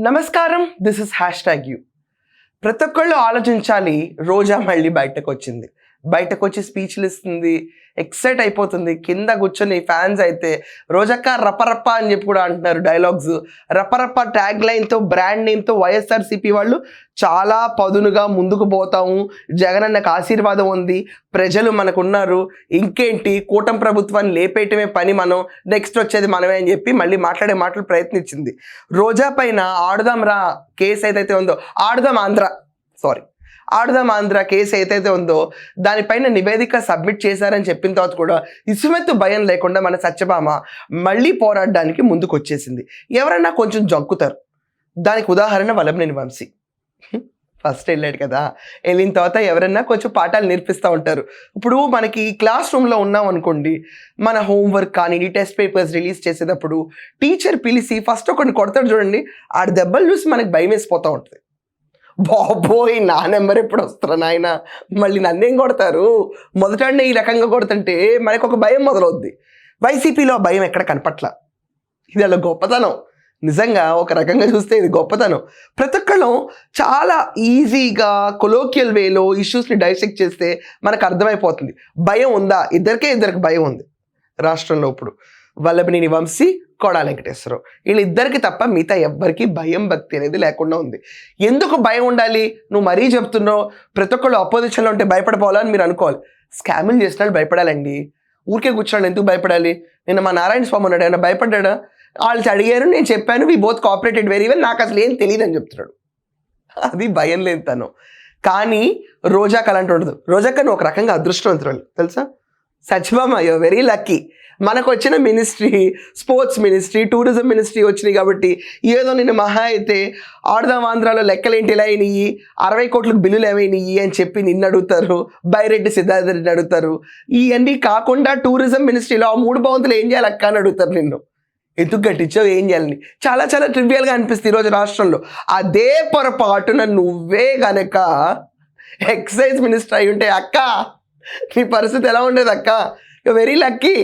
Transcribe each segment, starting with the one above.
నమస్కారం this is hashtag you ప్రతి ఒక్కళ్ళు ఆలోచించాలి రోజా మళ్ళీ బయటకు వచ్చింది బయటకు వచ్చి స్పీచ్లు ఇస్తుంది ఎక్సైట్ అయిపోతుంది. కింద కూర్చొని ఫ్యాన్స్ అయితే రోజక్క రపరప్ప అని చెప్పి కూడా అంటున్నారు డైలాగ్స్. రపరప్ప ట్యాగ్ లైన్తో బ్రాండ్ నేమ్తో వైఎస్ఆర్సీపీ వాళ్ళు చాలా పదునుగా ముందుకు పోతాము. జగన్ అన్నకు ఆశీర్వాదం ఉంది. ప్రజలు మనకున్నారు. ఇంకేంటి? కూటమి ప్రభుత్వాన్ని లేపేయటమే పని మనం. నెక్స్ట్ వచ్చేది మనమే అని చెప్పి మళ్ళీ మాట్లాడే మాటలు ప్రయత్నించింది. రోజా పైన ఆడుదాం రా. కేసు ఏదైతే ఉందో ఆడుదాం ఆంధ్ర. సారీ. ఆడుదాం ఆంధ్ర కేసు ఏదైతే ఉందో దానిపైన నివేదిక సబ్మిట్ చేశారని చెప్పిన తర్వాత కూడా ఇసుమెత్తు భయం లేకుండా మన సత్యభామ మళ్ళీ పోరాడడానికి ముందుకు వచ్చేసింది ఎవరన్నా కొంచెం జంకుతారు. దానికి ఉదాహరణ వలంనేని వంశీ. ఫస్ట్ వెళ్ళాడు కదా. వెళ్ళిన తర్వాత ఎవరన్నా కొంచెం పాఠాలు నేర్పిస్తూ ఉంటారు. ఇప్పుడు మనకి క్లాస్ రూమ్లో ఉన్నాం అనుకోండి మన హోంవర్క్ కానీ టెస్ట్ పేపర్స్ రిలీజ్ చేసేటప్పుడు టీచర్ పిలిచి ఫస్ట్ ఒకటి కొడతాడు చూడండి ఆడ దెబ్బలు చూసి మనకి భయం వేసిపోతూ ఉంటుంది. బాబోయ్ నా నెంబర్ ఎప్పుడు వస్తారా నాయన? మళ్ళీ నన్నేం కొడతారు? మొదట ఈ రకంగా కొడుతుంటే మనకు ఒక భయం మొదలవుద్ది. వైసీపీలో భయం ఎక్కడ కనపట్ల? ఇది అలా గొప్పతనం. నిజంగా ఒక రకంగా చూస్తే ఇది గొప్పతనం. ప్రతి ఒక్కళ్ళు చాలా ఈజీగా కొలోకియల్ వేలో ఇష్యూస్ని డైసెక్ట్ చేస్తే మనకు అర్థమైపోతుంది. భయం ఉందా? ఇద్దరికే ఇద్దరికి భయం ఉంది. రాష్ట్రంలో ఇప్పుడు. వల్లభనేని వంశీ కొడా వెంకటేశ్వరరావు వీళ్ళిద్దరికి తప్ప మిగతా ఎవ్వరికి భయం భక్తి అనేది లేకుండా ఉంది. ఎందుకు భయం ఉండాలి? నువ్వు మరీ చెప్తున్నావు. ప్రతి ఒక్కళ్ళు అపోజిషన్లో ఉంటే భయపడిపోవాలని మీరు అనుకోవాలి. స్కామిల్ చేసిన వాళ్ళు భయపడాలండి. ఊరికే కూర్చున్నాడు ఎందుకు భయపడాలి? నేను మా నారాయణ స్వామి ఉన్నాడు ఆయన భయపడ్డా వాళ్ళు అడిగారు నేను చెప్పాను we both cooperated very well నాకు అసలు ఏం తెలియదు అని చెప్తున్నాడు. అది భయం లేదు తను. కానీ రోజాకి అలాంటి ఉండదు రోజాక నువ్వు ఒక రకంగా అదృష్టవంతురాలు తెలుసా? సత్యభామ యో వెరీ లక్కీ మనకు వచ్చిన ministry sports ministry tourism ministry వచ్చినాయి కాబట్టి ఏదో నేను మహా అయితే ఆడదాం ఆంధ్రాలో లెక్కలేంటి ఇలా అయినాయి? అరవై కోట్లకు బిల్లులు ఏమైనాయి అని చెప్పి నిన్ను అడుగుతారు. బైరెడ్డి సిద్ధార్థరెడ్డి అడుగుతారు. ఇవన్నీ కాకుండా టూరిజం మినిస్ట్రీలో ఆ మూడు భవంతులు ఏం చేయాలి అక్క అని అడుగుతారు నిన్ను. ఎందుకు గట్టించో ఏం చేయాలని చాలా చాలా ట్రివియల్గా అనిపిస్తుంది ఈరోజు రాష్ట్రంలో. అదే పొరపాటున నువ్వే గనక ఎక్సైజ్ మినిస్టర్ అయి ఉంటే అక్క నీ పరిస్థితి ఎలా ఉండేది అక్క? Very lucky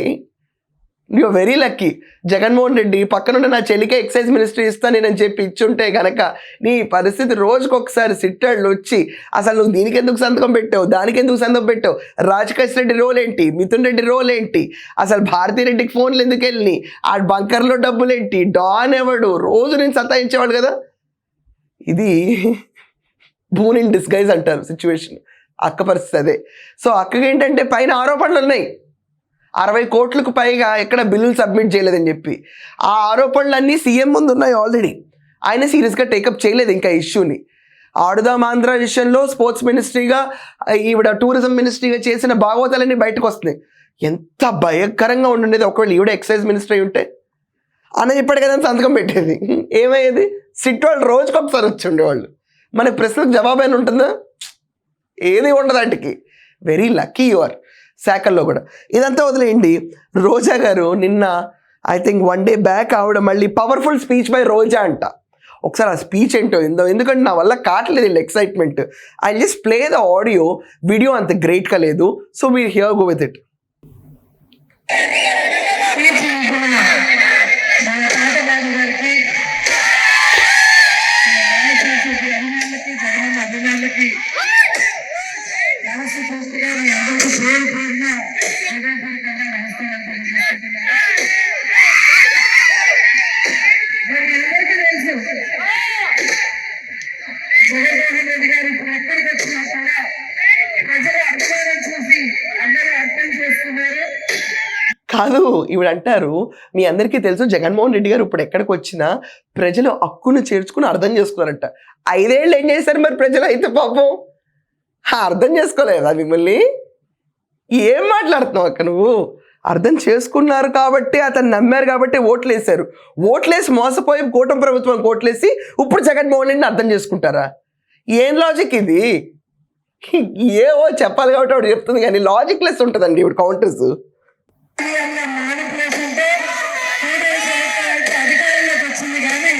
you very lucky Jaganmohan Reddy పక్కనుండి నా చెల్లికే ఎక్సైజ్ మినిస్ట్రీ ఇస్తాను నేను చెప్పి ఇచ్చుంటే కనుక నీ పరిస్థితి రోజుకొకసారి సిట్టళ్ళు వచ్చి అసలు నువ్వు దీనికి ఎందుకు సంతకం పెట్టావు? దానికి ఎందుకు సంతకం పెట్టావు? రాజకేష్ రెడ్డి రోల్ ఏంటి? మిథున్ రెడ్డి రోల్ ఏంటి? అసలు భారతీ రెడ్డికి ఫోన్లు ఎందుకు వెళ్ళి ఆ బంకర్లో డబ్బులు ఏంటి డాన్ ఎవడు? రోజు నేను సతాయించేవాడు కదా? ఇది బూన్ ఇన్ డిస్గైజ్ అంటారు సిచ్యువేషన్ అక్క పరిస్థితి అదే. సో అక్కకి ఏంటంటే పైన ఆరోపణలు ఉన్నాయి. అరవై కోట్లకు పైగా ఎక్కడ బిల్లులు సబ్మిట్ చేయలేదని చెప్పి. ఆ ఆరోపణలన్నీ సీఎం ముందు ఉన్నాయి ఆల్రెడీ. ఆయన సీరియస్గా టేకప్ చేయలేదు ఇంకా ఇష్యూని. ఆడుదాం ఆంధ్ర విషయంలో స్పోర్ట్స్ మినిస్ట్రీగా ఈవిడ టూరిజం మినిస్ట్రీగా చేసిన భాగవతాలన్నీ బయటకు వస్తున్నాయి. ఎంత భయంకరంగా ఉండుండేది. ఒకవేళ ఈవిడ ఎక్సైజ్ మినిస్ట్రీ ఉంటే. అన్న ఇప్పటి కదా సంతకం పెట్టేది. ఏమయ్యేది? సిట్ వాళ్ళు రోజుకి ఒకసారి వచ్చి ఉండేవాళ్ళు. మన ప్రశ్నకు జవాబు ఉంటుందా? ఏది ఉండదు వాటికి వెరీ లక్కీ యు ఆర్ శాఖల్లో కూడా. ఇదంతా వదిలేయండి. రోజా గారు నిన్న I think one day back ఆవిడ మళ్ళీ పవర్ఫుల్ స్పీచ్ బై రోజా అంట. ఒకసారి ఆ స్పీచ్ ఏంటో ఏందో ఎందుకంటే నా వల్ల కావట్లేదు వీళ్ళు excitement I just play the audio video అంత గ్రేట్గా లేదు so we here go with it మన తాతబాబు గారికి వైఎస్ఆర్సీపీ అభిమానులకి జగనన్న అభిమానులకి రాష్ట్ర పూర్తిగా మీ అందరికీ పేరు పేరున హృదయపూర్వకంగా నమస్కారం తెలియజేస్తున్నాను మరి అందరికీ తెలుసు జగన్మోహన్ రెడ్డి గారు ఇప్పుడు ఎక్కడికి వచ్చినా కూడా ప్రజలు అభిమానం చూసి అందరూ అర్థం చేసుకున్నారు కాదు. ఈవిడ అంటారు మీ అందరికీ తెలుసు జగన్మోహన్ రెడ్డి గారు ఇప్పుడు ఎక్కడికి వచ్చినా ప్రజలు హక్కును చేర్చుకుని అర్థం చేసుకున్నారంట. ఐదేళ్ళు ఏం చేశారు మరి ప్రజలు అయితే పాపం? హా, అర్థం చేసుకోలేదా మిమ్మల్ని? ఏం మాట్లాడుతున్నావు అక్క నువ్వు? అర్థం చేసుకున్నారు కాబట్టి అతను నమ్మారు కాబట్టి ఓట్లు వేశారు ఓట్లేసి మోసపోయి కూటమి ప్రభుత్వం ఓట్లేసి ఇప్పుడు జగన్మోహన్ రెడ్డిని అర్థం చేసుకుంటారా? ఏం లాజిక్ ఇది? ఏవో చెప్పాలి కాబట్టి ఆవిడ చెప్తుంది కానీ లాజిక్ లెస్ ఉంటుందండి ఇప్పుడు కౌంటర్స్ మానిపులేషన్తో అధికారంలోకి వచ్చింది కానీ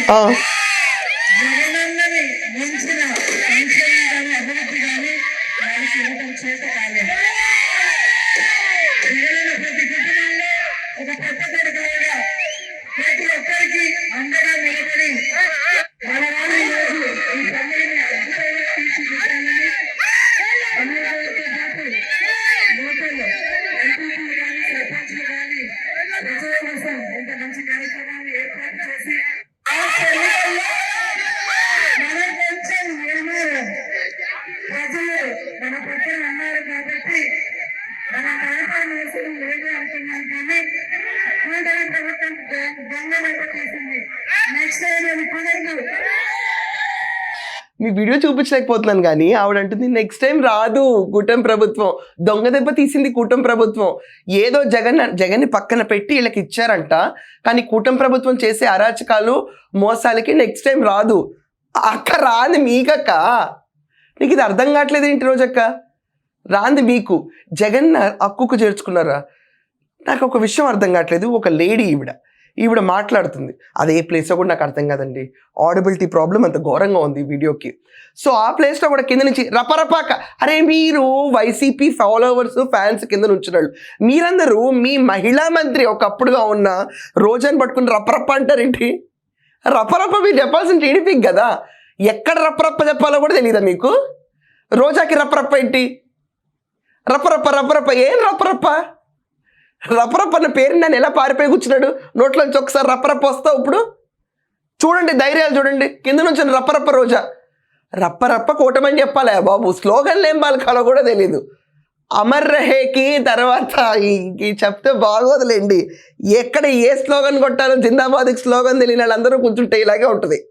చేసింది. నెక్స్ట్ కుదరదు. మీ వీడియో చూపించలేకపోతున్నాను కానీ ఆవిడ అంటుంది నెక్స్ట్ టైం రాదు కూటమి ప్రభుత్వం. దొంగ దెబ్బ తీసింది కూటమి ప్రభుత్వం. ఏదో జగన్ జగన్ని పక్కన పెట్టి వీళ్ళకి ఇచ్చారంట కానీ కూటమి ప్రభుత్వం చేసే అరాచకాలు మోసాలకి నెక్స్ట్ టైం రాదు. అక్క రాంది మీకక్క. నీకు ఇది అర్థం కావట్లేదు ఏంటి రోజక్క? రాంది మీకు. జగన్ హక్కుకు చేర్చుకున్నారా? నాకు ఒక విషయం అర్థం కావట్లేదు. ఒక లేడీ ఈవిడ. ఈవిడ మాట్లాడుతుంది. అది ఏ ప్లేస్లో కూడా నాకు అర్థం కాదండి. ఆడబిలిటీ ప్రాబ్లం అంత ఘోరంగా ఉంది వీడియోకి. సో ఆ ప్లేస్లో కూడా కింద నుంచి రపరపాక అరే మీరు వైసీపీ ఫాలోవర్స్ ఫ్యాన్స్ కింద నుంచున్నాళ్ళు. మీరందరూ మీ మహిళా మంత్రి ఒకప్పుడుగా ఉన్న రోజాని పట్టుకుని రపరప్ప అంటారేంటి? రపరప్ప మీరు చెప్పాల్సిన టీడీపీకి కదా. ఎక్కడ రప్పరప్ప చెప్పాలో కూడా తెలియదా మీకు? రోజాకి రప్పరప్ప ఏంటి? రప్పరప్ప రప్పరప్ప ఏం రప్పరప్ప రప్పరప్ప అన్న పేరు నన్ను ఎలా పారిపోయి కూర్చున్నాడు? నోట్లోంచి ఒకసారి రప్పరప్ప వస్తావు ఇప్పుడు? చూడండి ధైర్యాలు చూడండి. కింద నుంచి రప్పరప్ప రోజా. రప్పరప్ప కూటమని చెప్పాలే బాబు. స్లోగన్లు ఏం పలకాలో కూడా తెలీదు. అమర్ రహేకి తర్వాత ఈ చెప్తే బాగోదులేండి. ఎక్కడ ఏ స్లోగన్ కొట్టాలో జిందాబాద్కి స్లోగన్ తెలియని వాళ్ళందరూ కూర్చుంటే ఇలాగే ఉంటుంది.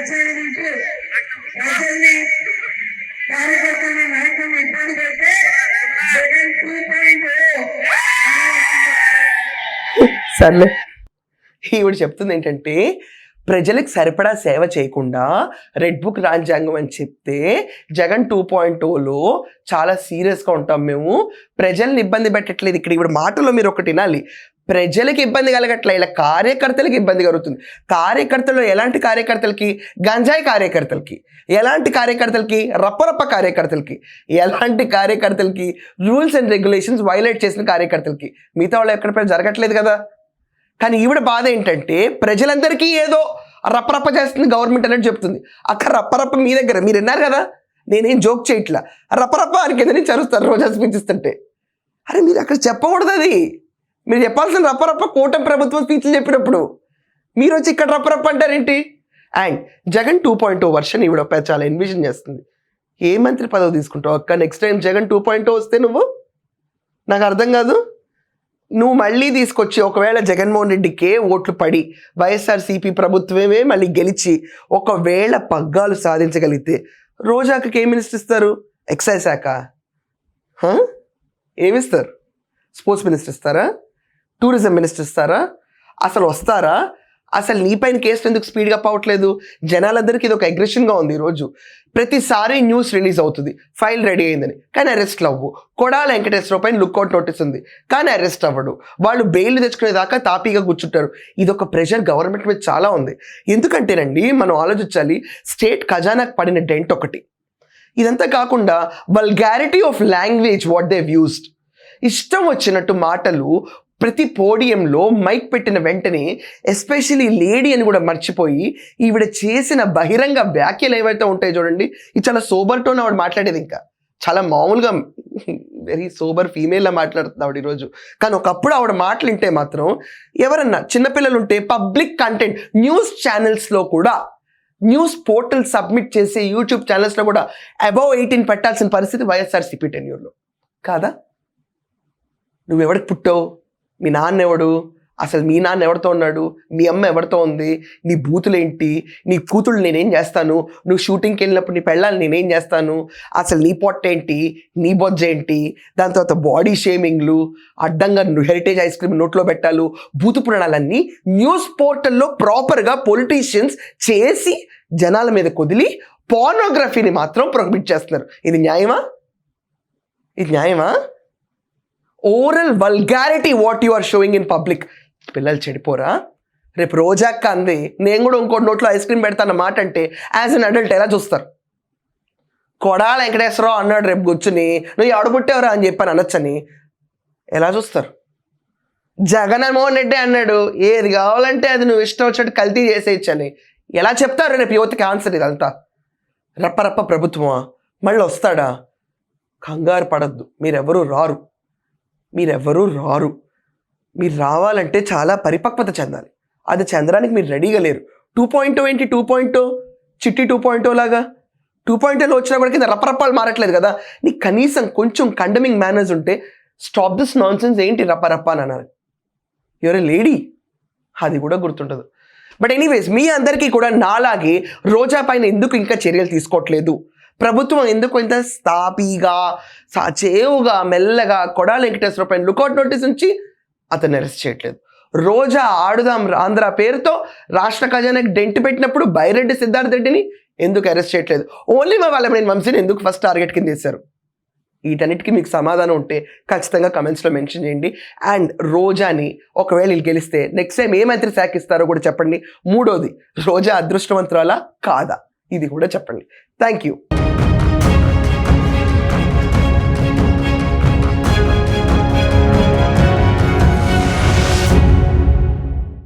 రెడ్డి ప్రజల్ని కార్యకర్తల నాయకులను ఇబ్బంది పెడితే జగన్ టూ పాయింట్ oh. సర్లే. ఈవిడ చెప్తుంది ఏంటంటే ప్రజలకు సరిపడా సేవ చేయకుండా రెడ్ బుక్ రాజ్యాంగం అని చెప్తే జగన్ టూ పాయింట్ టూలో చాలా సీరియస్గా ఉంటాం మేము. ప్రజల్ని ఇబ్బంది పెట్టట్లేదు. ఇక్కడ ఇప్పుడు మాటలో మీరు ఒకటి వినాలి. ప్రజలకు ఇబ్బంది కలగట్లే. ఇలా కార్యకర్తలకు ఇబ్బంది కలుగుతుంది. కార్యకర్తలు ఎలాంటి కార్యకర్తలకి? గంజాయి కార్యకర్తలకి. ఎలాంటి కార్యకర్తలకి? రప్పరప్ప కార్యకర్తలకి. ఎలాంటి కార్యకర్తలకి? రూల్స్ అండ్ రెగ్యులేషన్స్ వైలేట్ చేసిన కార్యకర్తలకి. మిగతా వాళ్ళు ఎక్కడ జరగట్లేదు కదా. కానీ ఈవిడ బాధ ఏంటంటే ప్రజలందరికీ ఏదో రప్పరప్ప చేస్తుంది గవర్నమెంట్ అనేది చెప్తుంది. అక్కడ రప్పరప్ప మీ దగ్గర మీరు విన్నారు కదా? నేనేం జోక్ చేయట్లా. రప్పరప్ప అని కింద నుంచి అరుస్తారు రోజా స్పీచ్ ఇస్తుంటే అరే మీరు అక్కడ చెప్పకూడదు అది. మీరు చెప్పాల్సిన రప్పరప్ప కూటమి ప్రభుత్వం స్పీచ్లు చెప్పినప్పుడు మీరు వచ్చి ఇక్కడ రప్పరప్ప అంటారేంటి? And Jagan two point two version ఈవిడ చాలా ఎన్విజన్ చేస్తుంది. ఏ మంత్రి పదవి తీసుకుంటావు అక్క? Next time Jagan two point వస్తే నువ్వు? నాకు అర్థం కాదు. నువ్వు మళ్ళీ తీసుకొచ్చి ఒకవేళ జగన్మోహన్ రెడ్డికే ఓట్లు పడి వైఎస్ఆర్సీపీ ప్రభుత్వమే మళ్ళీ గెలిచి ఒకవేళ పగ్గాలు సాధించగలిగితే రోజాకి ఏం మినిస్టర్ ఇస్తారు? ఎక్సైజ్ శాఖ. ఏమిస్తారు? స్పోర్ట్స్ మినిస్టర్ ఇస్తారా? టూరిజం మినిస్టర్ ఇస్తారా? అసలు వస్తారా? అసలు నీ పైన కేసులు ఎందుకు స్పీడ్గా పోవట్లేదు? జనాలందరికీ ఇది ఒక అగ్రెషన్గా ఉంది ఈరోజు. ప్రతిసారి న్యూస్ రిలీజ్ అవుతుంది. ఫైల్ రెడీ అయిందని. కానీ అరెస్ట్ అవ్వు కొడాల వెంకటేశ్వరరావు పైన లుక్అవుట్ నోటీస్ ఉంది. కానీ అరెస్ట్ అవ్వడు. వాళ్ళు బెయిల్ తెచ్చుకునేదాకా తాపీగా కూర్చుంటారు. ఇది ఒక ప్రెషర్ గవర్నమెంట్ మీద చాలా ఉంది. ఎందుకంటేనండి మనం ఆలోచించాలి. స్టేట్ ఖజానాకు పడిన డెంట్ ఒకటి. ఇదంతా కాకుండా vulgarity of language what they used ఇష్టం వచ్చినట్టు మాటలు ప్రతి పోడియంలో మైక్ పెట్టిన వెంటనే ఎస్పెషలీ లేడీ అని కూడా మర్చిపోయి ఈవిడ చేసిన బహిరంగ వ్యాఖ్యలు ఏవైతే ఉంటాయో చూడండి ఇది చాలా సోబర్ టోన్ ఆవిడ మాట్లాడేది ఇంకా. చాలా మామూలుగా వెరీ సోబర్ ఫీమేల్లా మాట్లాడుతుంది ఆవిడ ఈరోజు. కానీ ఒకప్పుడు ఆవిడ మాటలు వింటే మాత్రం ఎవరన్నా చిన్నపిల్లలు ఉంటే పబ్లిక్ కంటెంట్ న్యూస్ ఛానల్స్లో కూడా న్యూస్ పోర్టల్ సబ్మిట్ చేసే యూట్యూబ్ ఛానల్స్లో కూడా అబౌవ్ ఎయిటీన్ పెట్టాల్సిన పరిస్థితి వైఎస్ఆర్సీపీ టెన్యూర్లో. కాదా? నువ్వు పుట్టావు? మీ నాన్న ఎవడు? అసలు మీ నాన్న ఎవరితో ఉన్నాడు? మీ అమ్మ ఎవరితో ఉంది? నీ బూతులేంటి? నీ కూతుళ్ళు నేనేం చేస్తాను? నువ్వు షూటింగ్కి వెళ్ళినప్పుడు నీ పెళ్ళాలి నేనేం చేస్తాను? అసలు నీ పొట్ట ఏంటి? నీ బొజ్జ ఏంటి? దాని తర్వాత బాడీ షేమింగ్లు అడ్డంగా హెరిటేజ్ ఐస్ క్రీమ్ నోట్లో పెట్టాలు బూతు పురాణాలన్నీ న్యూస్ పోర్టల్లో ప్రాపర్గా పొలిటీషియన్స్ చేసి జనాల మీద కొదిలి పోర్నోగ్రఫీని మాత్రం ప్రొహిబిట్ చేస్తున్నారు. ఇది న్యాయమా? ఇది న్యాయమా? Oral vulgarity what you are showing in public పిల్లలు చెడిపోరా? రేపు రోజాక్క అంది నేను కూడా ఇంకో నోట్లో ఐస్ క్రీమ్ పెడతాన్న మాట అంటే యాజ్ అన్ అడల్ట్ ఎలా చూస్తారు? కొడాల వెంకటేశ్వరరావు అన్నాడు రేపు కూర్చుని నువ్వు ఎవడబుట్టేవరా అని చెప్పాను అనొచ్చని. ఎలా చూస్తారు? జగన్మోహన్ రెడ్డి అన్నాడు ఏది కావాలంటే అది నువ్వు ఇష్టం వచ్చినట్టు కల్తీ చేసేయచ్చని. ఎలా చెప్తారు రేపు యువతకి ఆన్సర్ ఇదంతా? రప్పరప్ప ప్రభుత్వమా? మళ్ళీ వస్తాడా కంగారు పడద్దు మీరెవరూ రారు. మీరెవరూ రారు. మీరు రావాలంటే చాలా పరిపక్వత చెందాలి. అది చెందడానికి మీరు రెడీగా లేరు. టూ పాయింట్ oh ఏంటి? Two point oh? చిట్టి టూ పాయింట్ oh లాగా? టూ పాయింట్ వచ్చినప్పటికీ కూడా కింద మారట్లేదు కదా? నీకు కనీసం కొంచెం కండమింగ్ మేనర్స్ ఉంటే స్టాప్ దిస్ నాన్ సెన్స్ ఏంటి రప్పరప్ప అని అన్నారు యువర్ లేడీ అది కూడా గుర్తుంటుంది బట్ ఎనీవేస్ మీ అందరికీ కూడా నాలాగే రోజా పైన ఎందుకు ఇంకా చర్యలు తీసుకోవట్లేదు? ప్రభుత్వం ఎందుకు ఇంత స్థాపీగా సాచేవుగా మెల్లగా కొడాలి వెంకటేశ్వర పైన లుకౌట్ నోటీస్ నుంచి అతను అరెస్ట్ చేయట్లేదు. రోజా ఆడుదాం ఆంధ్ర పేరుతో రాష్ట్ర ఖజానాకి డెంట్ పెట్టినప్పుడు బైరెడ్డి సిద్ధార్థ రెడ్డిని ఎందుకు అరెస్ట్ చేయట్లేదు? ఓన్లీ మా వాళ్ళ నేను వంశీని ఎందుకు ఫస్ట్ టార్గెట్ కింద చేశారు వీటన్నిటికీ మీకు సమాధానం ఉంటే ఖచ్చితంగా కమెంట్స్లో మెన్షన్ చేయండి. అండ్ రోజాని ఒకవేళ వీళ్ళు గెలిస్తే నెక్స్ట్ టైం ఏ మంత్రి శాఖ ఇస్తారో కూడా చెప్పండి. మూడోది రోజా అదృష్టవంతురాలా కాదా? ఇది కూడా చెప్పండి. Thank you.